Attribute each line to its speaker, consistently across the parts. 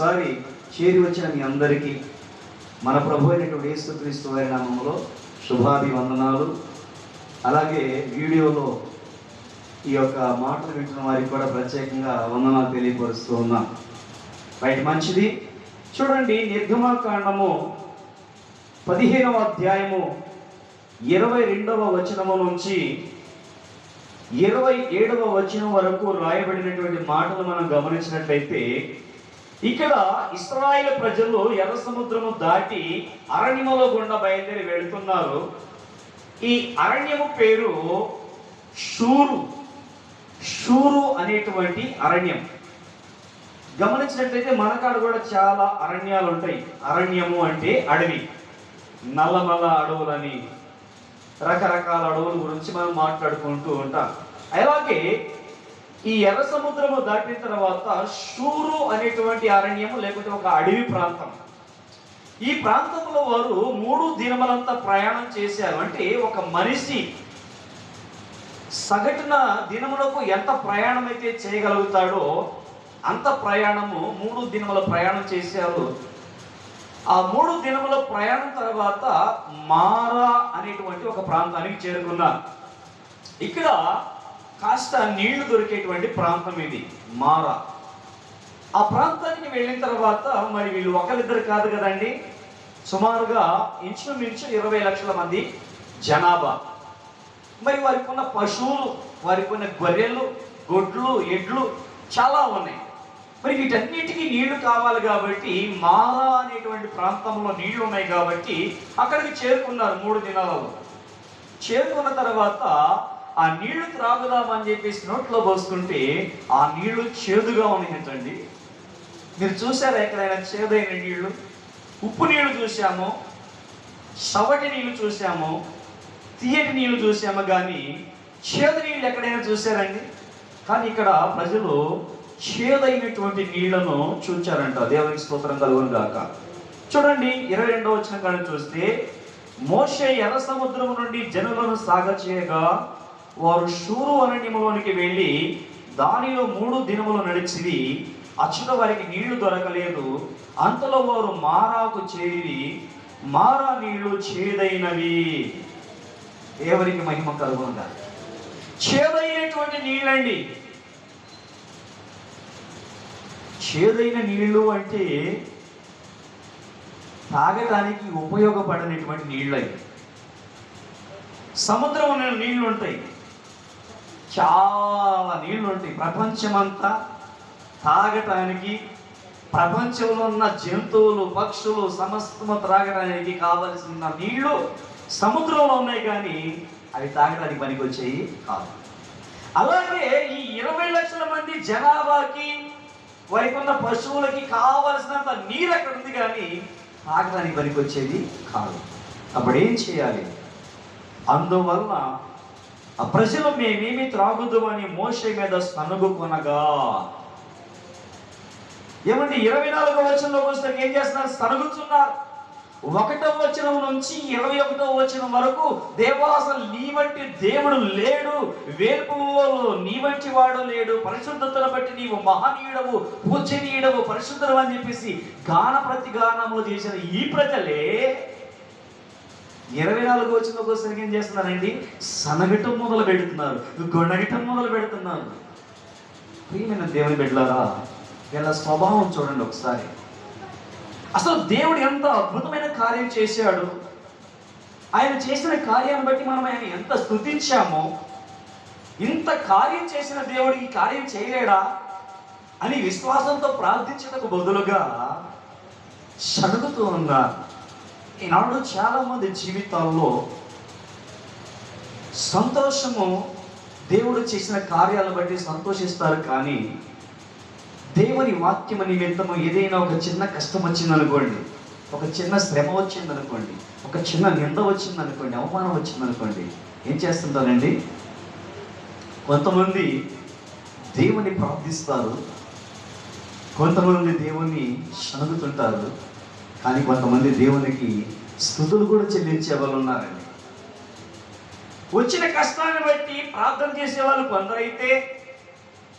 Speaker 1: ఒకసారి చేరి వచ్చిన మీ అందరికీ మన ప్రభు అయినటువంటి యేసుక్రీస్తు వారి నామంలో శుభాభివందనాలు. అలాగే వీడియోలో ఈ యొక్క మాటలు వింటున్న వారికి కూడా ప్రత్యేకంగా వందనాలు తెలియపరుస్తూ ఉన్నాం. రైట్ మంచిది. చూడండి నిర్గమాకాండము పదిహేనవ అధ్యాయము ఇరవై రెండవ వచనము నుంచి ఇరవై ఏడవ వచనం వరకు రాయబడినటువంటి మాటలు మనం గమనించినట్లయితే ఇక్కడ ఇస్రాయేల్ ప్రజలు ఎర్ర సముద్రము దాటి అరణ్యములో గుండా బయలుదేరి వెళుతున్నారు. ఈ అరణ్యము పేరు షూరు. షూరు అనేటువంటి అరణ్యం. గమనించినట్లయితే మనకాడ కూడా చాలా అరణ్యాలు ఉంటాయి. అరణ్యము అంటే అడవి. నల్లమల్ల అడవులని రకరకాల అడవుల గురించి మనం మాట్లాడుకుంటూ ఉంటాం. అలాగే ఈ ఎర్ర సముద్రము దాటిన తర్వాత షూరు అనేటువంటి అరణ్యము లేకపోతే ఒక అడవి ప్రాంతం. ఈ ప్రాంతంలో వారు మూడు దినములంతా ప్రయాణం చేశారు. అంటే ఒక మనిషి సగటున దినములకు ఎంత ప్రయాణం అయితే చేయగలుగుతాడో అంత ప్రయాణము మూడు దినముల ప్రయాణం చేశారు. ఆ మూడు దినముల ప్రయాణం తర్వాత మారా అనేటువంటి ఒక ప్రాంతానికి చేరుకున్నారు. ఇక్కడ కాస్త నీళ్ళు దొరికేటువంటి ప్రాంతం ఇది మారా. ఆ ప్రాంతానికి వెళ్ళిన తర్వాత మరి వీళ్ళు ఒకరిద్దరు కాదు కదండి సుమారుగా ఇంచుమించు ఇరవై లక్షల మంది జనాభా. మరి వారికి ఉన్న పశువులు వారికి ఉన్న గొర్రెలు గొడ్లు ఎడ్లు చాలా ఉన్నాయి. మరి వీటన్నిటికీ నీళ్ళు కావాలి కాబట్టి మారా అనేటువంటి ప్రాంతంలో నీళ్ళు ఉన్నాయి కాబట్టి అక్కడికి చేరుకున్నారు మూడు దినాలలో. చేరుకున్న తర్వాత ఆ నీళ్ళు త్రాగుదామని చెప్పేసి నోట్లో పోసుకుంటే ఆ నీళ్ళు చేదుగా ఉన్నాయంటండి. మీరు చూసారా ఎక్కడైనా చేదైన నీళ్ళు? ఉప్పు నీళ్ళు చూసాము సవటి నీళ్ళు చూసాము తీయటి నీళ్ళు చూసాము కానీ చేదు నీళ్ళు ఎక్కడైనా చూసారండి కానీ ఇక్కడ ప్రజలు చేదైనటువంటి నీళ్ళను చూచారంట. దేవునికి స్తోత్రం కలుగును గాక. చూడండి ఇరవై రెండవ వచ్చిన కాడ చూస్తే మోషే ఎర్ర సముద్రం నుండి జనులను సాగచేయగా వారు షూరు అరణ్యములోనికి వెళ్ళి దానిలో మూడు దినములు నడిచిది అచ్చుట వారికి నీళ్ళు దొరకలేదు. అంతలో వారు మారాకు చేరి మారా నీళ్ళు చేదైనవి. ఎవరికి మహిమ కలుగుందా చేదైనటువంటి నీళ్ళండి. చేదైన నీళ్ళు అంటే తాగటానికి ఉపయోగపడనటువంటి నీళ్ళు అవి సముద్రం నీళ్ళు ఉంటాయి చాలా నీళ్ళు ఉంటాయి. ప్రపంచమంతా తాగటానికి ప్రపంచంలో ఉన్న జంతువులు పక్షులు సమస్తము త్రాగడానికి కావలసిన నీళ్ళు సముద్రంలో ఉన్నాయి కానీ అవి తాగడానికి పనికి వచ్చేవి కాదు. అలాగే ఈ ఇరవై లక్షల మంది జనాభాకి వైపున్న పశువులకి కావలసినంత నీరు అక్కడ ఉంది కానీ తాగడానికి పనికి వచ్చేది కాదు. అప్పుడు ఏం చేయాలి? అందువల్ల ఆ ప్రజలు మేమేమి త్రాగుదామని మోసే మీద సనుగుకొనగా ఏమండి ఇరవై నాలుగో వచనంలోకి వస్తే ఏం చేస్తున్నారు? సనుగుతున్నారు ఒకటో వచనం నుంచి ఇరవై ఒకటో వచనం వరకు దేవా అసలు నీ వంటి దేవుడు లేడు వేర్పులలో నీ వంటి వాడు లేడు పరిశుద్ధతను బట్టి నీవు మహనీయుడవు పూజనీయుడవు పరిశుద్ధం అని చెప్పేసి గాన ప్రతిగానములు చేసిన ఈ ప్రజలే ఇరవై నాలుగు వచ్చిన ఒకసారి ఏం చేస్తున్నారండి? సనగటం మొదలు పెడుతున్నారు. గొనగటం మొదలు పెడుతున్నారు. ప్రియమైన దేవుని బిడ్డలారా వీళ్ళ స్వభావం చూడండి ఒకసారి. అసలు దేవుడు ఎంత అద్భుతమైన కార్యం చేశాడు? ఆయన చేసిన కార్యాన్ని బట్టి మనం ఆయన ఎంత స్తుతించామో ఇంత కార్యం చేసిన దేవుడు ఈ కార్యం చేయలేడా అని విశ్వాసంతో ప్రార్థించటకు బదులుగా సడుగుతూ ఉన్నారు. ఈనాడు చాలామంది జీవితాల్లో సంతోషము దేవుడు చేసిన కార్యాలను బట్టి సంతోషిస్తారు కానీ దేవుని వాక్యము నిమిత్తము ఏదైనా ఒక చిన్న కష్టం వచ్చిందనుకోండి ఒక చిన్న శ్రమ వచ్చిందనుకోండి ఒక చిన్న నింద వచ్చిందనుకోండి అవమానం వచ్చిందనుకోండి ఏం చేస్తుంటారండి? కొంతమంది దేవుని ప్రార్థిస్తారు కొంతమంది దేవుని శనుగుతుంటారు కానీ కొంతమంది దేవునికి స్థుతులు కూడా చెల్లించే వాళ్ళు ఉన్నారండి. వచ్చిన కష్టాన్ని బట్టి ప్రార్థన చేసే వాళ్ళు కొందరైతే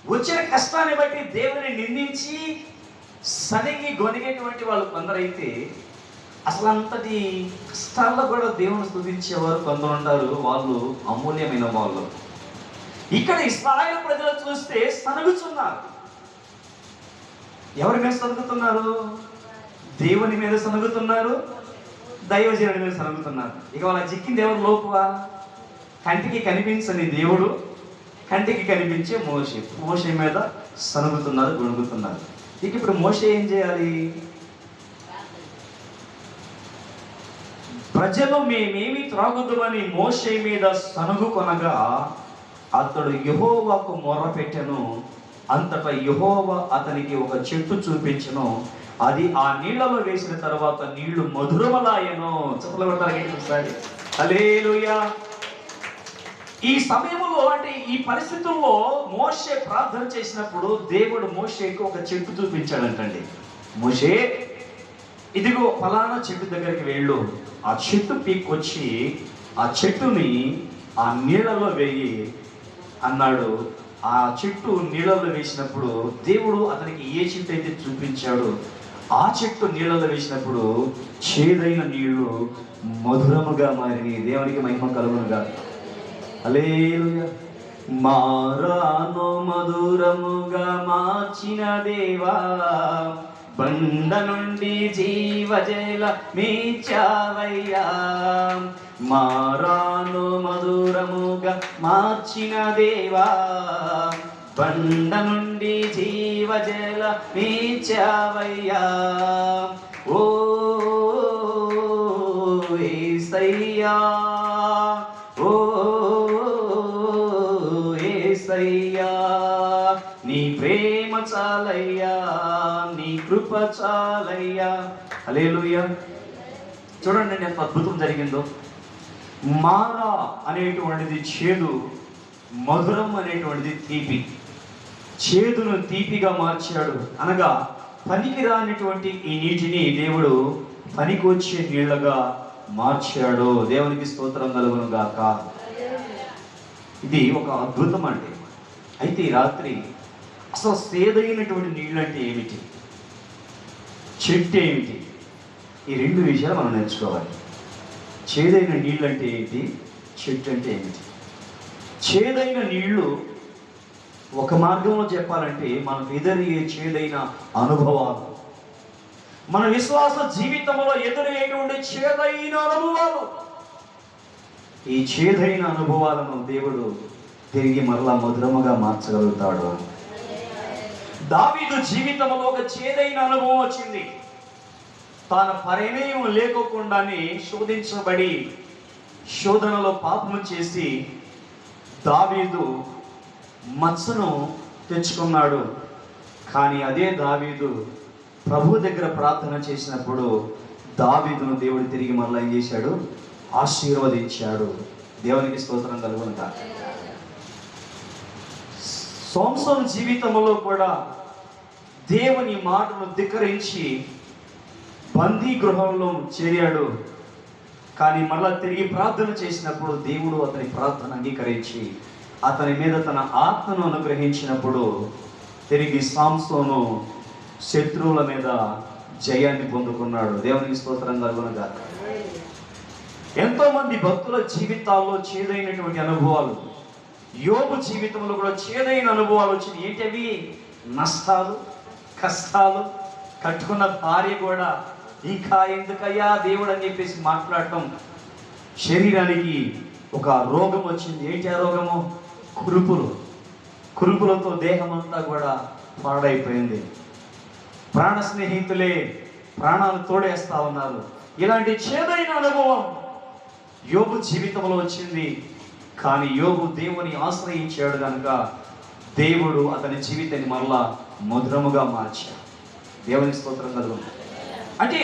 Speaker 1: వచ్చిన కష్టాన్ని బట్టి దేవుని నిందించి సరిగి గొనిగేటువంటి వాళ్ళు కొందరైతే అసలు అంతటి కష్టాల్లో కూడా దేవుని స్థుతించేవారు కొందరు ఉంటారు. వాళ్ళు అమూల్యమైన వాళ్ళు. ఇక్కడ ఇస్రాయల్ ప్రజలు చూస్తే సనుగుతున్నారు ఎవరి మీద సనుగుతున్నారు? దేవుని మీద సనుగుతున్నారు దైవజనుడి మీద సనుగుతున్నారు. ఇక వాళ్ళ చిక్కింది ఎవరు లోపువా? కంటికి కనిపించని దేవుడు కంటికి కనిపించే మోషే. మోషే మీద సనుగుతున్నారు గొణుగుతున్నారు. ఇక ఇప్పుడు మోషే ఏం చేయాలి? ప్రజలు మేమేమి త్రాగుదుమని మోషే మీద సనుగు కొనగా అతడు యహోవాకు మొర్ర పెట్టెను అంతటా యహోవ అతనికి ఒక చెట్టు చూపించను. అది ఆ నీళ్ళలో వేసిన తర్వాత నీళ్ళు మధురమలాయను చెప్పలు కొట్టాలి ఒకసారి హల్లెలూయా. ఈ సమయంలో అంటే ఈ పరిస్థితుల్లో మోషే ప్రార్థన చేసినప్పుడు దేవుడు మోషేకి ఒక చెట్టు చూపించాడంటండి. మోషే ఇదిగో ఫలానా చెట్టు దగ్గరికి వెళ్ళు. ఆ చెట్టు పీక్కొచ్చి ఆ చెట్టుని ఆ నీళ్ళలో వేయి అన్నాడు. ఆ చెట్టు నీళ్ళలో వేసినప్పుడు దేవుడు అతనికి ఏ చెట్టు అయితే చూపించాడో ఆ చెట్టు నీళ్ళలో వేసినప్పుడు చేదైన నీళ్ళు మధురముగా మారినాయి దేవునికి మహిమ కలుగునుగా. అలే మారాను మధురముగా మార్చిన దేవా బండ నుండి జీవజల మీచావయ్యా. మారాను మధురముగా మార్చిన దేవా బండ నుండి జీవజల మీచావయ్యా. ఓ ఏసయ్యా. ఓ ఏసయ్యా. నీ ప్రేమ చాలయ్యా నీ కృప చాలయ్యా. హల్లెలూయా. చూడండి ఎంత అద్భుతం జరిగిందో. మారా అనేటువంటిది చేదు మధురం అనేటువంటిది తీపి. చేదును తీపిగా మార్చాడు. అనగా పనికి రానిటువంటి ఈ నీటిని దేవుడు పనికి వచ్చే మార్చాడు. దేవునికి స్తోత్రం కలుగును గాక. ఇది ఒక అద్భుతం అండి అయితే ఈ రాత్రి అసలు సేదైనటువంటి నీళ్ళు అంటే ఏమిటి? చెట్టు ఏమిటి? ఈ రెండు విషయాలు మనం నేర్చుకోవాలి. చేదైన నీళ్ళు అంటే ఏంటి? చెట్టు అంటే ఏమిటి? చేదైన నీళ్ళు ఒక మార్గంలో చెప్పాలంటే మనం ఎదురయ్యే చేదైన అనుభవాలు. మన విశ్వాస జీవితంలో ఎదురయ్యేటువంటి చేదైన అనుభవాలు. ఈ చేదైన అనుభవాలను దేవుడు తిరిగి మరలా మధురముగా మార్చగలుగుతాడు. దావీదు జీవితంలో ఒక చేదైన అనుభవం వచ్చింది. తన పరిణయం లేకోకుండానే శోధించబడి శోధనలో పాపము చేసి దావీదు మచ్చను తెచ్చుకున్నాడు. కానీ అదే దావీదు ప్రభు దగ్గర ప్రార్థన చేసినప్పుడు దావీదును దేవుడు తిరిగి మరలా ఏం చేశాడు? ఆశీర్వదించాడు. దేవునికి స్తోత్రం కలుగునుగా సోంసోన్ జీవితంలో కూడా దేవుని మాటను ధిక్కరించి బందీ గృహంలో చేరాడు. కానీ మరలా తిరిగి ప్రార్థన చేసినప్పుడు దేవుడు అతని ప్రార్థన అంగీకరించి అతని మీద తన ఆత్మను అనుగ్రహించినప్పుడు తిరిగి సాంసోను శత్రువుల మీద జయాన్ని పొందుకున్నాడు. దేవునికి స్తోత్రం కలుగునగా ఎంతోమంది భక్తుల జీవితాల్లో చేదైనటువంటి అనుభవాలు. యోగు జీవితంలో కూడా చేదైన అనుభవాలు వచ్చింది. ఏంటవి? నష్టాలు కష్టాలు కట్టుకున్న భార్య కూడా ఇంకా ఎందుకయ్యా దేవుడు అని చెప్పేసి మాట్లాడటం శరీరానికి ఒక రోగం వచ్చింది. ఏంటి ఆ రోగము? కురుపులు. కురుపులతో దేహమంతా కూడా పాడైపోయింది. ప్రాణ స్నేహితులే ప్రాణాలు తోడేస్తా ఉన్నారు. ఇలాంటి చేదైన అనుభవం యోగు జీవితంలో వచ్చింది. కానీ యోగు దేవుని ఆశ్రయించాడు కనుక దేవుడు అతని జీవితాన్ని మరలా మధురముగా మార్చాడు. దేవుని స్తోత్రం కలుగుతుంది అంటే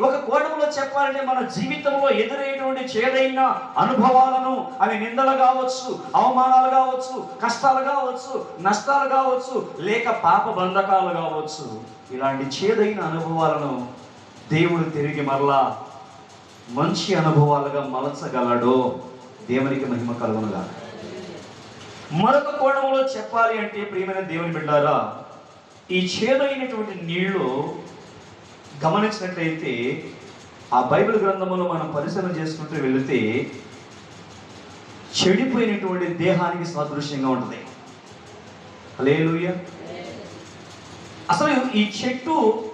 Speaker 1: ఒక కోణంలో చెప్పాలంటే మన జీవితంలో ఎదురయ్యేటువంటి చేదైన అనుభవాలను అవి నిందలు కావచ్చు అవమానాలు కావచ్చు కష్టాలు కావచ్చు నష్టాలు కావచ్చు లేక పాప బంధకాలు కావచ్చు. ఇలాంటి చేదైన అనుభవాలను దేవుడు తిరిగి మరలా మంచి అనుభవాలుగా మలచగలడు దేవునికి మహిమ కలుగునుగా మరొక కోణంలో చెప్పాలి అంటే ప్రియమైన దేవుని బిడ్డారా ఈ చేదైనటువంటి నీళ్ళు గమనించినట్లయితే ఆ బైబిల్ గ్రంథంలో మనం పరిశీలన చేసుకుంటూ వెళితే చెడిపోయినటువంటి దేహానికి సాదృశ్యంగా ఉంటుంది. హల్లెలూయా. అసలు ఈ చెట్టు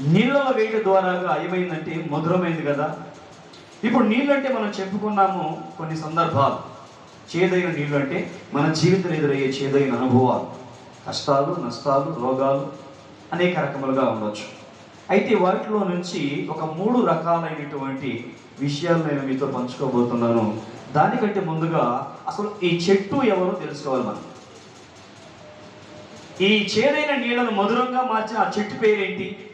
Speaker 1: నీళ్ళలో వేయడం ద్వారాగా ఏమైందంటే మధురమైంది కదా. ఇప్పుడు నీళ్ళు అంటే మనం చెప్పుకున్నాము కొన్ని సందర్భాలు. చేదైన నీళ్ళు అంటే మన జీవితంలో ఎదురయ్యే చేదైన అనుభవాలు. కష్టాలు నష్టాలు రోగాలు అనేక రకములుగా ఉండొచ్చు. అయితే వాటిలో నుంచి ఒక మూడు రకాలైనటువంటి విషయాలు నేను మీతో పంచుకోబోతున్నాను. దానికంటే ముందుగా అసలు ఈ చెట్టు ఎవరో తెలుసుకోవాలి మనం. ఈ చేదైన నీళ్ళను మధురంగా మార్చిన ఆ చెట్టు పేరేంటి?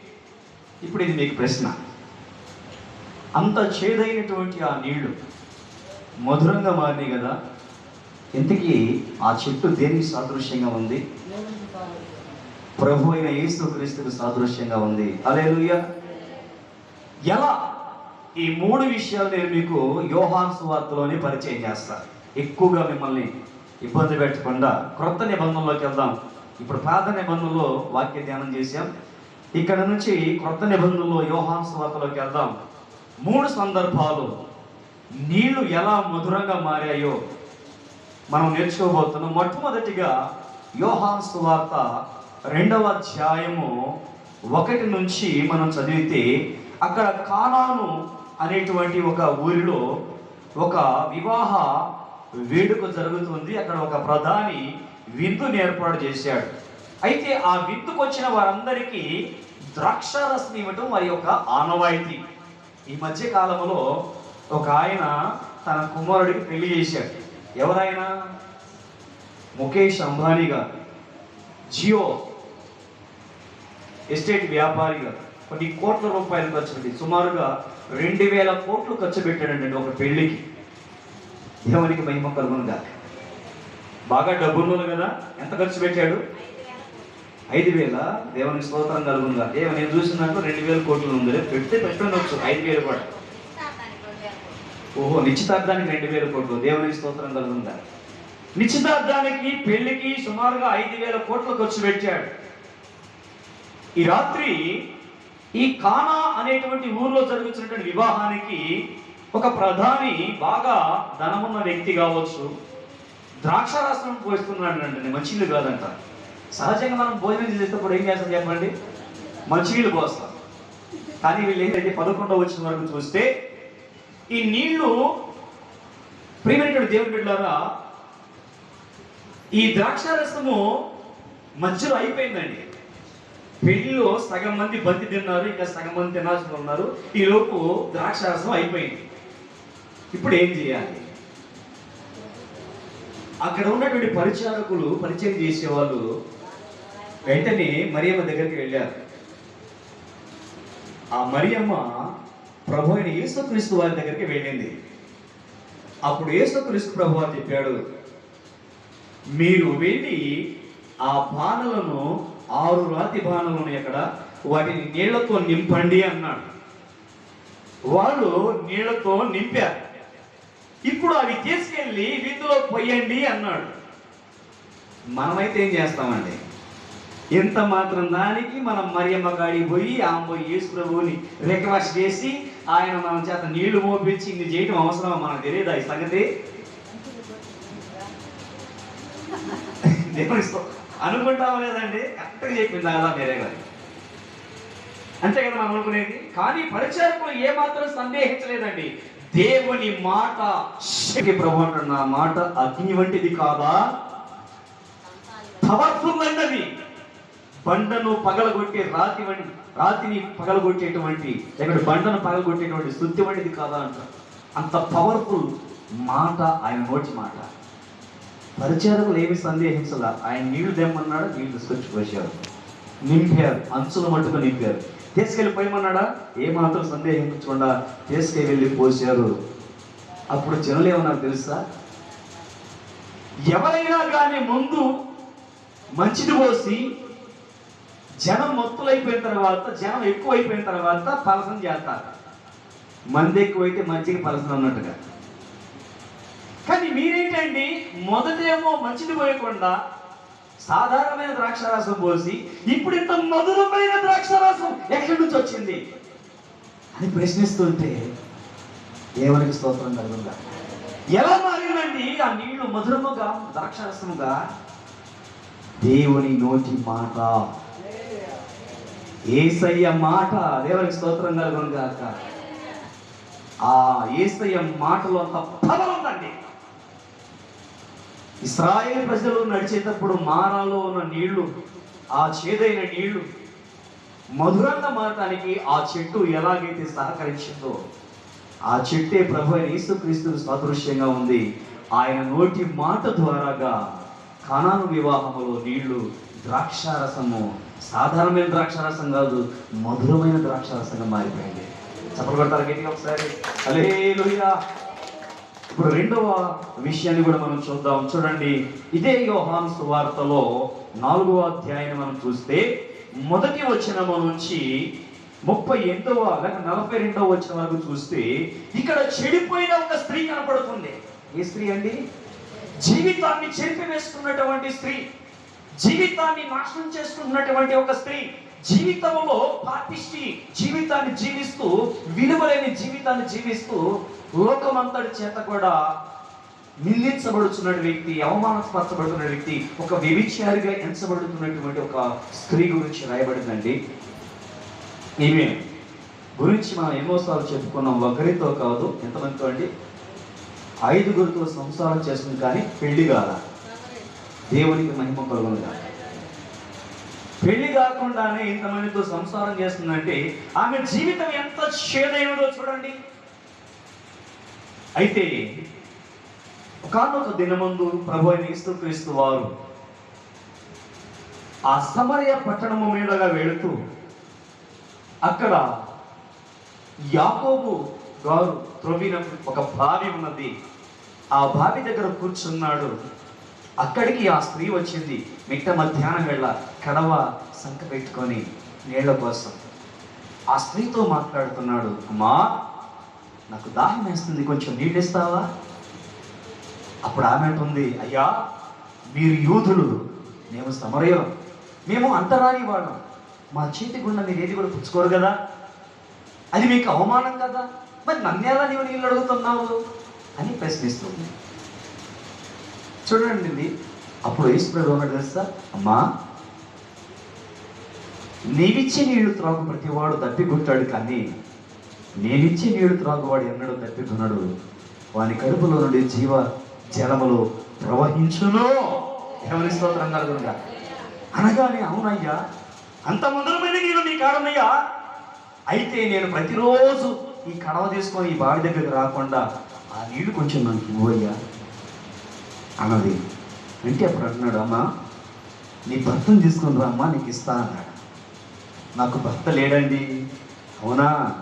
Speaker 1: ఇప్పుడు ఇది మీకు ప్రశ్న. అంత చేదైనటువంటి ఆ నీళ్ళు మధురంగా మారినాయి కదా. ఇంతకీ ఆ చెట్టు దేనికి సాదృశ్యంగా ఉంది? ప్రభు అయిన యేసు క్రీస్తుకు సాదృశ్యంగా ఉంది. అలేలుయ ఎలా? ఈ మూడు విషయాలు నేను మీకు యోహాన్ సువార్తలోనే పరిచయం చేస్తా. ఎక్కువగా మిమ్మల్ని ఇబ్బంది పెట్టకుండా క్రొత్త నిబంధనలోకి వెళ్దాం. ఇప్పుడు పాత నిబంధనలో వాక్య ధ్యానం చేశాం. ఇక్కడ నుంచి క్రొత్త నిబంధనలో యోహాన్ సువార్తలోకి వెళ్దాం. మూడు సందర్భాలు. నీళ్ళు ఎలా మధురంగా మారాయో మనం నేర్చుకోబోతున్నాం. మొట్టమొదటిగా యోహాన్ సువార్త రెండవ అధ్యాయము ఒకటి నుంచి మనం చదివితే అక్కడ కానాను అనేటువంటి ఒక ఊరిలో ఒక వివాహ వేడుక జరుగుతుంది. అక్కడ ఒక ప్రధాని విందుని ఏర్పాటు చేశాడు. అయితే ఆ విందుకు వచ్చిన వారందరికీ ద్రాక్షారసం ఇవ్వటం వారి యొక్క ఆనవాయితీ. ఈ మధ్య కాలంలో ఒక ఆయన తన కుమారుడికి పెళ్ళి చేశాడు. ఎవరైనా ముఖేష్ అంబానీ గారు. జియో ఎస్టేట్ వ్యాపారిగా కొన్ని కోట్ల రూపాయలు ఖర్చు పెట్టి సుమారుగా రెండు వేల కోట్లు ఖర్చు పెట్టాడండి ఒక పెళ్ళికి దేవునికి మహిమ కలుగునుగా బాగా డబ్బున్నోళ్ళు కదా ఎంత ఖర్చు పెట్టాడు? ఐదు వేల. దేవునికి స్తోత్రం కలుగునుగా ఏమో నేను చూసిన దాంట్లో రెండు వేల కోట్లు ఉంది. పెడితే పెట్టవచ్చు ఐదు వేలు కూడా. ఓహో నిశ్చితార్థానికి రెండు వేల కోట్లు. దేవునికి స్తోత్రం కలుగునుగా నిశ్చితార్థానికి పెళ్ళికి సుమారుగా ఐదు వేల కోట్లు ఖర్చు పెట్టాడు. ఈ రాత్రి ఈ కానా అనేటువంటి ఊర్లో జరుగుతున్నటువంటి వివాహానికి ఒక ప్రధాని బాగా ధనమున్న వ్యక్తి కావచ్చు. ద్రాక్షారాసం పోస్తున్నాడు అంటే మంచినీళ్ళు కాదంట. సహజంగా మనం భోజనం చేసేటప్పుడు ఏం చేస్తాం చెప్పండి? మంచినీళ్ళు పోస్తాం. కానీ వీళ్ళు ఏంటంటే పదకొండవ వచ్చిన వరకు చూస్తే ఈ నీళ్ళు ప్రియమైనటువంటి దేవుడి బిడ్డారా ఈ ద్రాక్షారసము మధ్యలో అయిపోయిందండి. పెళ్ళిలో సగం మంది బంతి తిన్నారు ఇంకా సగం మంది తినాల్సిన ఉన్నారు. ఈ లోపు ద్రాక్షారసం అయిపోయింది. ఇప్పుడు ఏం చేయాలి? అక్కడ ఉన్నటువంటి పరిచారకులు పరిచయం చేసేవాళ్ళు వెంటనే మరియమ్మ దగ్గరికి వెళ్ళారు. ఆ మరియమ్మ ప్రభు అయిన యేసుక్రీస్తు వారి దగ్గరికి వెళ్ళింది. అప్పుడు యేసుక్రీస్తు ప్రభు అని చెప్పాడు మీరు వెళ్ళి ఆ బాణలను ఆరు రాతి బాణలను ఎక్కడ? వాటిని నీళ్ళతో నింపండి అన్నాడు. వాళ్ళు నీళ్ళతో నింపారు. ఇప్పుడు అవి తీసుకెళ్ళి విందులో పోయండి అన్నాడు. మనమైతే ఏం చేస్తామండి? ఎంత మాత్రం దానికి మనం మరియమ్మ కాడికి పోయి ఆమె పోయి యేసు ప్రభువుని రిక్వెస్ట్ చేసి ఆయన మన చేత నీళ్ళు మోపించి ఇది చేయటం అవసరమా? మనకు తెలియదా ఈ సంగతి? దేవుని స్తోత్రం. లేదండి కరెక్ట్గా చెప్పింది అలా మీరే గారు. అంతే కదా మనం అనుకునేది? కానీ పరిచయకులు ఏమాత్రం సందేహించలేదండి. దేవుని మాట శక్తి ప్రభు అంటున్న నా మాట అగ్ని వంటిది కాదా? పవర్ఫుల్ బండను పగలగొట్టే రాతి వంటి రాతిని పగలగొట్టేటువంటి లేకపోతే బండను పగలగొట్టేటువంటి శుద్ధి వంటిది కాదా అంట అంత పవర్ఫుల్ మాట ఆయన నోటి మాట. పరిచారకులు ఏమి సందేహించాల? ఆయన నీళ్ళు తెమ్మన్నాడు? నీళ్ళు తీసుకొచ్చి పోసారు నింపారు. అంచుల మట్టుకు నింపారు. తీసుకెళ్ళి పోయమన్నాడా? ఏమాత్రం సందేహించకుండా తీసుకెళ్ళి పోసారు అప్పుడు జనులు ఏమన్నారు తెలుసా? ఎవరైనా కానీ ముందు మంచిది పోసి జనం మొత్తులైపోయిన తర్వాత జనం ఎక్కువ అయిపోయిన తర్వాత పలసం చేస్తారు. మంది ఎక్కువైతే మంచిగా పలసం అన్నట్టుగా. మీరేంటండి? మొదటేమో మంచిది పోయకుండా సాధారణమైన ద్రాక్షారసం పోసి ఇప్పుడు ఇంత మధురమైన ద్రాక్షారసం ఎక్కడి నుంచి వచ్చింది? అని ప్రశ్నిస్తుంటే దేవునికి స్తోత్రం కలుగుగా ఎలా మారిందండి? ఆ నీళ్ళు మధురముగా ద్రాక్షారసముగా దేవుని నోటి మాట. ఏసయ్య మాట దేవునికి స్తోత్రం కలుగును గాక ఆ ఏసయ్య మాటలో అంత ఫలం ఉందండి. ఇస్రాయేల్ ప్రజలు నడిచేటప్పుడు మారాలో ఉన్న నీళ్ళు ఆ చేదైన నీళ్ళు మధురంగా మారటానికి ఆ చెట్టు ఎలాగైతే సహకరించిందో ఆ చెట్టే ప్రభు అయిన యేసుక్రీస్తు సాదృశ్యంగా ఉంది. ఆయన నోటి మాట ద్వారాగా కణాను వివాహములో నీళ్ళు ద్రాక్షారసము సాధారణమైన ద్రాక్షారసం కాదు మధురమైన ద్రాక్షారసంగా మారిపోయింది చెప్పలు కొడతారు గట్టిగా ఒకసారి? హల్లెలూయా! ఇప్పుడు రెండవ విషయాన్ని కూడా మనం చూద్దాం. చూడండి ఇదే యోహాన్ సువార్తలో నాలుగవ అధ్యాయాన్ని మనం చూస్తే మొదటి వచనము నుంచి ముప్పై ఎనిమిదవ లేక నలభై రెండవ వచనం వరకు చూస్తే ఇక్కడ చెడిపోయిన ఒక స్త్రీ కనపడుతుంది. ఏ స్త్రీ అండి? జీవితాన్ని చెరిపివేసుకున్నటువంటి స్త్రీ. జీవితాన్ని నాశనం చేసుకున్నటువంటి ఒక స్త్రీ. జీవితంలో పాపిష్టి జీవితాన్ని జీవిస్తూ విలువలేని జీవితాన్ని జీవిస్తూ లోకమంతటి చేత కూడా నిందించబడుతున్న వ్యక్తి అవమానపరచబడుతున్న వ్యక్తి ఒక వ్యభిచారిగా ఎంచబడుతున్నటువంటి ఒక స్త్రీ గురించి రాయబడిందండి. ఈమె గురించి మనం ఎన్నోసార్లు చెప్పుకున్నాం. ఒకరితో కాదు ఎంతమందితో అండి? ఐదుగురితో సంసారం చేస్తుంది కానీ పెళ్ళి కాదా దేవునికి మహిమ కలుగునుగా పెళ్ళి కాకుండానే ఇంతమందితో సంసారం చేస్తుందంటే ఆమె జీవితం ఎంత చేదైనదో చూడండి. అయితే ఒకనొక దినమందు ప్రభు అయిన యేసుక్రీస్తు వారు ఆ సమరయ పట్టణము మీదగా వెళుతూ అక్కడ యాకోబు గారు త్రవ్విన ఒక బావి ఉన్నది. ఆ బావి దగ్గర కూర్చున్నాడు. అక్కడికి ఆ స్త్రీ వచ్చింది. మిగతా మధ్యాహ్నం వేళ కడవ సంక పెట్టుకొని నీళ్ళ కోసం. ఆ స్త్రీతో మాట్లాడుతున్నాడు అమ్మా నాకు దాహం వేస్తుంది. కొంచెం నీళ్ళు ఇస్తావా? అప్పుడు ఆమె అంటుంది అయ్యా మీరు యూదులు. మేము సమరయం మేము అంతరాని వాళ్ళం. మా చేతి గుండా మీరు ఏది కూడా పుచ్చుకోరు కదా. అది మీకు అవమానం కదా. మరి నన్నేలా నీవు నీళ్ళు అడుగుతున్నావు? అని ప్రశ్నిస్తుంది. చూడండి ఇది. అప్పుడు ఈశ్వరుడు ఒకటి తెలుసా? అమ్మా నీవిచ్చే నీళ్ళు త్రాగు ప్రతివాడు దప్పికొట్టాడు కానీ నేనిచ్చే నీళ్ళు త్రాగువాడు ఎన్నడూ దప్పికొనడు వాని కడుపులో నుండి జీవ జలములు ప్రవహించును. ఎవరి స్తోత్రం కలుగునుగా. అనగానే అవునయ్యా అంత మధురమైన నీళ్ళు నీ కాడనయ్యా అయితే నేను ప్రతిరోజు ఈ కడవ తీసుకొని ఈ బావి దగ్గరికి రాకుండా ఆ నీళ్ళు కొంచెం నాకు ఇవ్వయ్యా. అన్నది. వింటే అప్పుడు అంటున్నాడు అమ్మా నీ భర్తను తీసుకుని రా అమ్మా నీకు ఇస్తా అన్నాడు. నాకు భర్త లేడండి. అవునా?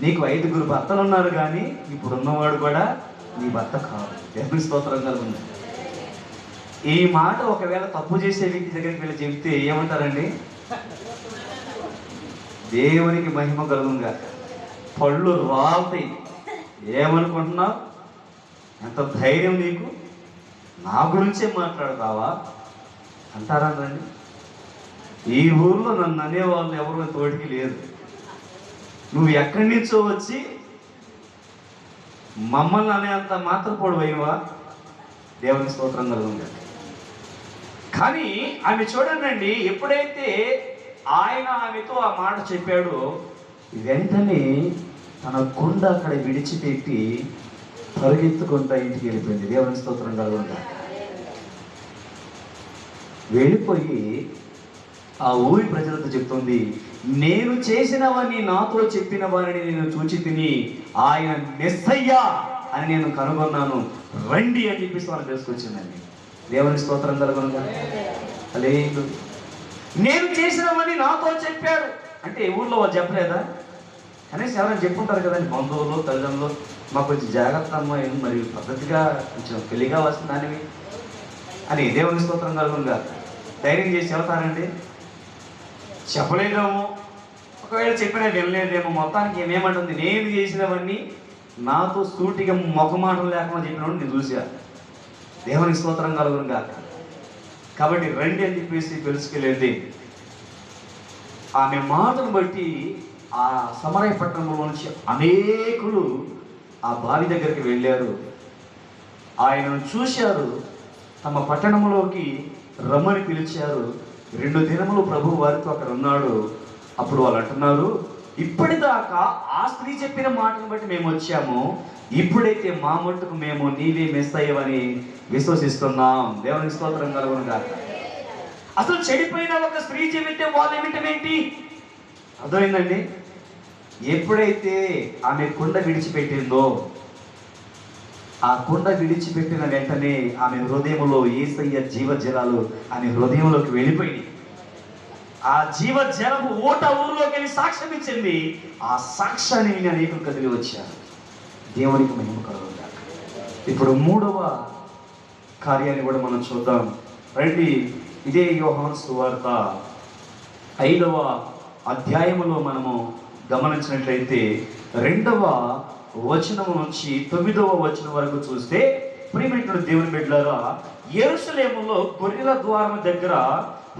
Speaker 1: నీకు ఐదుగురు భర్తలు ఉన్నారు కానీ ఇప్పుడు ఉన్నవాడు కూడా నీ భర్త కాదు దేవుని స్తోత్రం కలుగుంది ఈ మాట ఒకవేళ తప్పు చేసే వ్యక్తి దగ్గరికి వెళ్ళి చెబితే ఏమంటారండి? దేవునికి మహిమ కలుగుగా పళ్ళు రాలుతాయి. ఏమనుకుంటున్నావు? ఎంత ధైర్యం నీకు? నా గురించే మాట్లాడతావా? అంటారా రండి ఈ ఊర్లో నన్ను అనేవాళ్ళు ఎవరు తోటికి లేరు. నువ్వు ఎక్కడి నుంచో వచ్చి మమ్మల్ని అనేంత మాత్రం పొడవైవా దేవుని స్తోత్రం కలుగుంది. కానీ ఆమె చూడండి ఎప్పుడైతే ఆయన ఆమెతో ఆ మాట చెప్పాడో వెంటనే తన గుండె అక్కడ విడిచిపెట్టి పరిగెత్తుకుంటా ఇంటికి వెళ్ళిపోయింది. దేవుని స్తోత్రం కలుగుంటా వెళ్ళిపోయి ఆ ఊరి ప్రజలతో చెప్తుంది నేను చేసినవన్నీ నాతో చెప్పిన వారిని నేను చూచి తిని ఆయన మెస్సయ్యా అని నేను కనుగొన్నాను. రండి అని చెప్పేసి వాళ్ళు తెలుసుకొచ్చిందండి దేవుని స్తోత్రం కలుగునుగా లేదు నేను చేసినవన్నీ నాతో చెప్పాడు అంటే ఊర్లో వాళ్ళు చెప్పలేదా? అనేసి ఎవరైనా చెప్పుంటారు కదండి బంధువులు తల్లిదండ్రులు మాకు కొంచెం జాగ్రత్త అమ్మాయి మరియు మరి పద్ధతిగా కొంచెం పెళ్ళిగా వస్తుందానివి అని దేవుని స్తోత్రం కలుగునుగా ధైర్యం చేసి చెబుతారండి. చెప్పలేదేమో. ఒకవేళ చెప్పినా వినలేదేమో. మొత్తానికి ఏమేమంటుంది? నేను చేసినవన్నీ నాతో సూటిగా మొఖమాటం లేకుండా చెప్పినప్పుడు నేను చూసా. దేవునికి స్తోత్రం కలుగును కాక. కాబట్టి రండి అని చెప్పేసి పిలుచుకెళ్ళింది. ఆమె మాటను బట్టి ఆ సమరయ పట్టణంలో నుంచి అనేకులు ఆ బావి దగ్గరికి వెళ్ళారు. ఆయనను చూశారు. తమ పట్టణంలోకి రమ్మని పిలిచారు. రెండు దినములు ప్రభు వారితో అక్కడ ఉన్నాడు. అప్పుడు వాళ్ళు అంటున్నారు ఇప్పటిదాకా ఆ స్త్రీ చెప్పిన మాటను బట్టి మేము వచ్చాము. ఇప్పుడైతే మా మట్టుకు మేము నీవే మిస్ అయ్యవని విశ్వసిస్తున్నాం. దేవుని స్తోత్రం కలుగునుగా అసలు చెడిపోయిన ఒక స్త్రీ చెబితే వాళ్ళు ఏమిటమేంటి అర్థమైందండి? ఎప్పుడైతే ఆమె కుండ విడిచిపెట్టిందో ఆ కుండ విడిచిపెట్టిన వెంటనే ఆమె హృదయంలో ఏసయ్య జీవజలాలు ఆమె హృదయంలోకి వెళ్ళిపోయింది ఆ జీవజలము ఓట ఊరిలోకి వెళ్ళి సాక్ష్యం ఇచ్చింది. ఆ సాక్ష్యాన్ని విని అనేకులు కదిలి వచ్చారు దేవునికి మహిమ కలుగుతారు ఇప్పుడు మూడవ కార్యాన్ని కూడా మనం చూద్దాం. రండి ఇదే యోహాన్ సువార్త ఐదవ అధ్యాయములో మనము గమనించినట్లయితే రెండవ వచనం నుంచి తొమ్మిదవ వచనం వరకు చూస్తే ప్రియమైనటువంటి దేవుని బిడ్డలారా ఎరుసలేములో గొర్రెల ద్వారం దగ్గర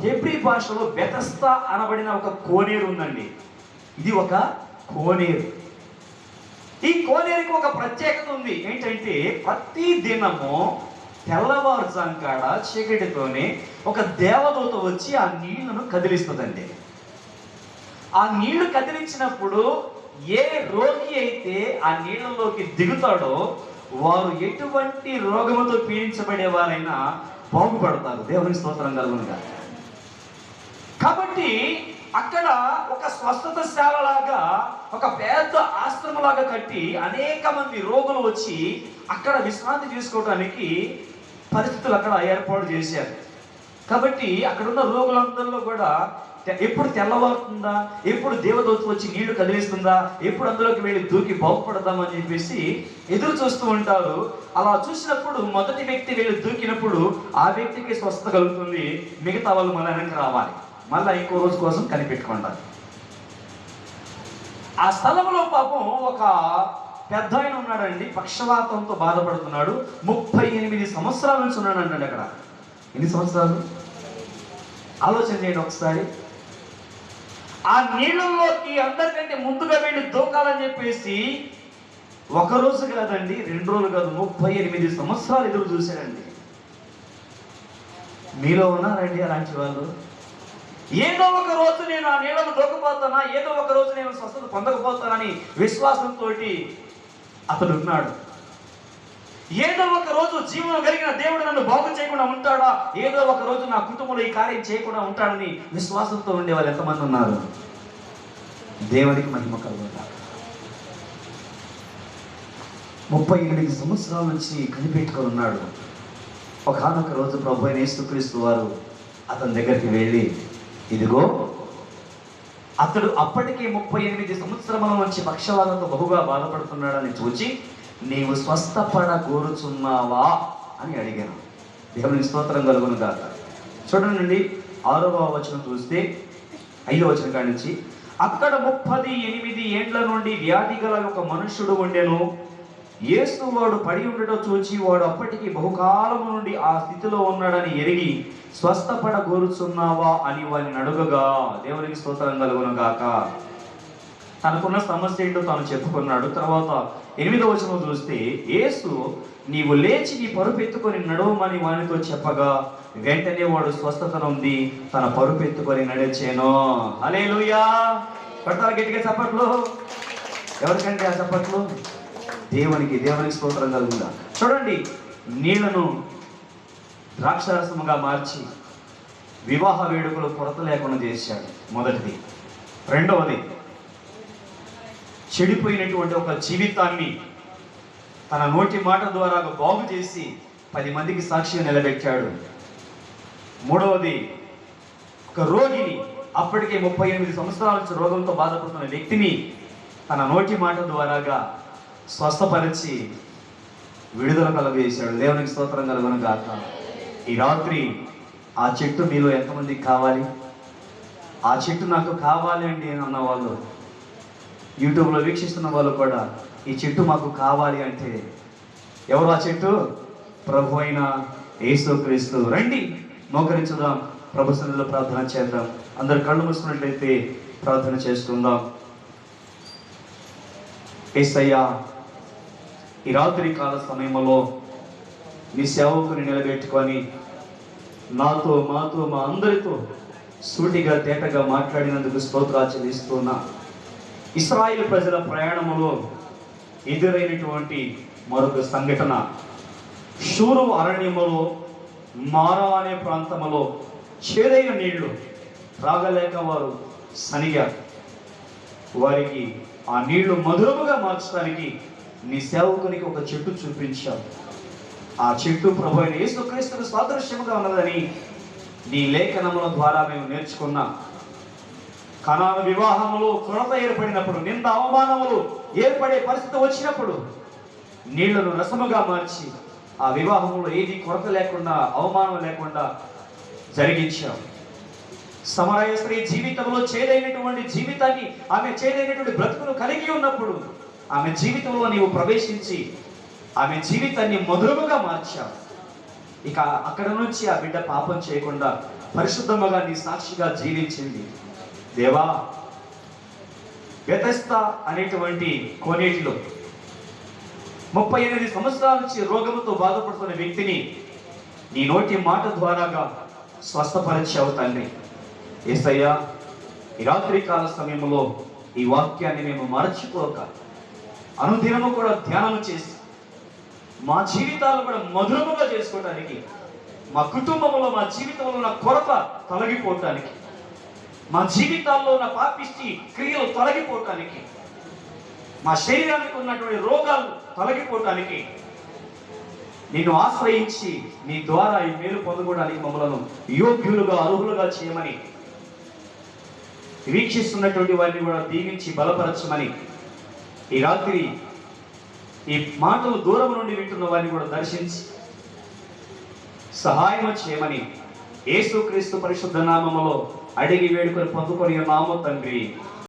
Speaker 1: హెబ్రీ భాషలో బెతస్తా అనబడిన ఒక కోనేరు ఉందండి. ఇది ఒక కోనేరు. ఈ కోనేరుకి ఒక ప్రత్యేకత ఉంది. ఏంటంటే ప్రతి దినము తెల్లవారుజాము కాడ చీకటితోనే ఒక దేవదూత వచ్చి ఆ నీళ్ళను కదిలిస్తుందండి. ఆ నీళ్ళు కదిలించినప్పుడు ఏ రోగి అయితే ఆ నీళ్ళలోకి దిగుతాడో వారు ఎటువంటి రోగముతో పీడించబడే వారైనా బాగుపడతారు. దేవుని స్తోత్రం కలుగునుగా కాబట్టి అక్కడ ఒక స్వస్థత శాలలాగా ఒక పెద్ద ఆశ్రమలాగా కట్టి అనేక మంది రోగులు వచ్చి అక్కడ విశ్రాంతి తీసుకోవడానికి పరిస్థితులు అక్కడ ఏర్పాటు చేశారు. కాబట్టి అక్కడ ఉన్న రోగులందరిలో కూడా ఎప్పుడు తెల్లవారుతుందా? ఎప్పుడు దేవదూత వచ్చి నీళ్ళు కదిలిస్తుందా? ఎప్పుడు అందులోకి వెళ్ళి దూకి బాగుపడదామని చెప్పేసి ఎదురు చూస్తూ ఉంటారు. అలా చూసినప్పుడు మొదటి వ్యక్తి వెళ్ళి దూకినప్పుడు ఆ వ్యక్తికి స్వస్థత కలుగుతుంది. మిగతా వాళ్ళు మళ్ళీ వెనక్కి రావాలి. మళ్ళీ ఇంకో రోజు కోసం కనిపెట్టుకుంటారు. ఆ స్థలంలో పాపం ఒక పెద్ద ఆయన ఉన్నాడండి. పక్షవాతంతో బాధపడుతున్నాడు. ముప్పై ఎనిమిది సంవత్సరాల నుంచి ఉన్నాడు అన్నాడు అక్కడ. ఎన్ని సంవత్సరాలు? ఆలోచన చేయండి ఒకసారి. ఆ నీళ్ళల్లోకి అందరికంటే ముందుగా వెళ్ళి దూకాలని చెప్పేసి ఒక రోజు కాదండి రెండు రోజులు కాదు ముప్పై ఎనిమిది సంవత్సరాలు ఎదురు చూశారండి. మీలో ఉన్నారండి అలాంటి వాళ్ళు? ఏదో ఒక రోజు నేను ఆ నీళ్ళను దూకపోతానా? ఏదో ఒక రోజు నేను స్వస్థత పొందకపోతానని విశ్వాసంతో అతడు ఉన్నాడు ఏదో ఒక రోజు జీవనం కలిగిన దేవుడు నన్ను బాగు చేయకుండా ఉంటాడా? ఏదో ఒక రోజు నా కుటుంబంలో ఈ కార్యం చేయకుండా ఉంటాడని విశ్వాసంతో ఉండే వాళ్ళు ఎంతమంది ఉన్నారు? దేవుడికి మహిమ కలుగుతారు ముప్పై ఎనిమిది సంవత్సరాల నుంచి కనిపెట్టుకొని ఉన్నాడు. ఒకనొక రోజు ప్రభు అయిన యేసుక్రీస్తు వారు అతని దగ్గరికి వెళ్ళి ఇదిగో అతడు అప్పటికే ముప్పై ఎనిమిది సంవత్సరముల నుంచి పక్షవాదంతో బహుగా బాధపడుతున్నాడని చూచి నీవు స్వస్థపడ కోరుచున్నావా అని అడిగాను. దేవుని స్తోత్రం కలుగును కాక చూడండి ఆరవ వచనం చూస్తే ఐదవ వచనం కాడి నుంచి అక్కడ ముప్పది ఎనిమిది ఏండ్ల నుండి వ్యాధి గల ఒక మనుష్యుడు ఉండెను. యేసు వాడు పడి ఉండటం చూచి వాడు అప్పటికి బహుకాలము నుండి ఆ స్థితిలో ఉన్నాడని ఎరిగి స్వస్థపడ కోరుచున్నావా అని వాడిని అడుగగా దేవునికి స్తోత్రం కలుగును గాక. తనకున్న సమస్య ఏంటో తాను చెప్పుకున్నాడు. తర్వాత ఎనిమిదవ వచనం చూస్తే యేసు నీవు లేచి నీ పరుపు ఎత్తుకొని నడవమని వానితో చెప్పగా వెంటనే వాడు స్వస్థత ఉంది తన పరుపు ఎత్తుకొని అలే లూయా పెడతారు గట్టిగా చప్పట్లు? ఎవరికంటే ఆ చప్పట్లు? దేవునికి దేవునికి స్తోత్రం కలుగుదా? చూడండి నీళ్ళను ద్రాక్షారసముగా మార్చి వివాహ వేడుకలు కొరత లేకుండా చేశాడు. మొదటిది. రెండవది చెడిపోయినటువంటి ఒక జీవితాన్ని తన నోటి మాట ద్వారా బాగు చేసి పది మందికి సాక్షిగా నిలబెట్టాడు. మూడవది ఒక రోగిని అప్పటికే ముప్పై ఎనిమిది సంవత్సరాల నుంచి రోగంతో బాధపడుతున్న వ్యక్తిని తన నోటి మాట ద్వారాగా స్వస్థపరిచి విడుదల కలగజేశాడు. దేవునికి స్తోత్రం కలుగును గాక. ఈ రాత్రి ఆ చెట్టు మీలో ఎంతమందికి కావాలి? ఆ చెట్టు నాకు కావాలి అండి అని అన్న వాళ్ళు యూట్యూబ్లో వీక్షిస్తున్న వాళ్ళు కూడా ఈ చెట్టు మాకు కావాలి అంటే ఎవరు ఆ చెట్టు? ప్రభు అయిన యేసుక్రీస్తు రండి మోకరించుదాం ప్రభు సన్నిధిలో ప్రార్థన చేద్దాం. అందరు కళ్ళు మూసుకున్నట్లయితే ప్రార్థన చేసుకుందాం ఏసయ్యా ఈ రాత్రి కాల సమయంలో నీ సేవకుని నిలబెట్టుకొని నాతో మాతో మా అందరితో సూటిగా తేటగా మాట్లాడినందుకు స్తోత్రాచరిస్తున్నా ఇస్రాయిల్ ప్రజల ప్రయాణములో ఎదురైనటువంటి మరొక సంఘటన. షూరు అరణ్యములో మారా అనే ప్రాంతములో చేదైన నీళ్ళు రాగలేక వారు సనిగారు. వారికి ఆ నీళ్ళు మధురముగా మార్చడానికి నీ సేవకునికి ఒక చెట్టు చూపించావు. ఆ చెట్టు ప్రభు అయిన యేసుక్రీస్తుకు సాదృశ్యముగా ఉన్నదని నీ లేఖనముల ద్వారా మేము నేర్చుకున్నాం. కణాల వివాహములో కొరత ఏర్పడినప్పుడు నింద అవమానములు ఏర్పడే పరిస్థితి వచ్చినప్పుడు నీళ్ళను రసముగా మార్చి ఆ వివాహంలో ఏది కొరత లేకుండా అవమానం లేకుండా జరిగించాం. సమరయ స్త్రీ జీవితంలో చేదైనటువంటి జీవితాన్ని ఆమె చేదైనటువంటి బ్రతుకును కలిగి ఉన్నప్పుడు ఆమె జీవితంలో నీవు ప్రవేశించి ఆమె జీవితాన్ని మధురముగా మార్చావు. ఇక అక్కడ నుంచి ఆ బిడ్డ పాపం చేయకుండా పరిశుద్ధముగా నీ సాక్షిగా జీవించింది. దేవా వ్యతస్థ అనేటువంటి కోనేటిలో ముప్పై ఎనిమిది సంవత్సరాల నుంచి రోగంతో బాధపడుతున్న వ్యక్తిని నీ నోటి మాట ద్వారాగా స్వస్థపరిచావు తండ్రి. ఏసయ్యా ఈ రాత్రి కాల సమయంలో ఈ వాక్యాన్ని మేము మరచిపోక అనుదినము కూడా ధ్యానం చేసి మా జీవితాలు కూడా మధురముగా చేసుకోవటానికి మా కుటుంబంలో మా జీవితంలో ఉన్న కొరత తొలగిపోవటానికి మా జీవితాల్లో ఉన్న పాపిష్టి క్రియలు తొలగిపోవటానికి మా శరీరానికి ఉన్నటువంటి రోగాలు తొలగిపోవటానికి నిన్ను ఆశ్రయించి నీ ద్వారా ఈ మేలు పొందుకోవడానికి మమ్మలను యోగ్యులుగా అర్హులుగా చేయమని వీక్షిస్తున్నటువంటి వారిని కూడా దీవించి బలపరచమని ఈ రాత్రి ఈ మాటలు దూరం నుండి వింటున్న వారిని కూడా దర్శించి సహాయం చేయమని యేసుక్రీస్తు పరిశుద్ధ నామములో అడిగి వేడుకొని పొందుకొని నామ తండ్రి.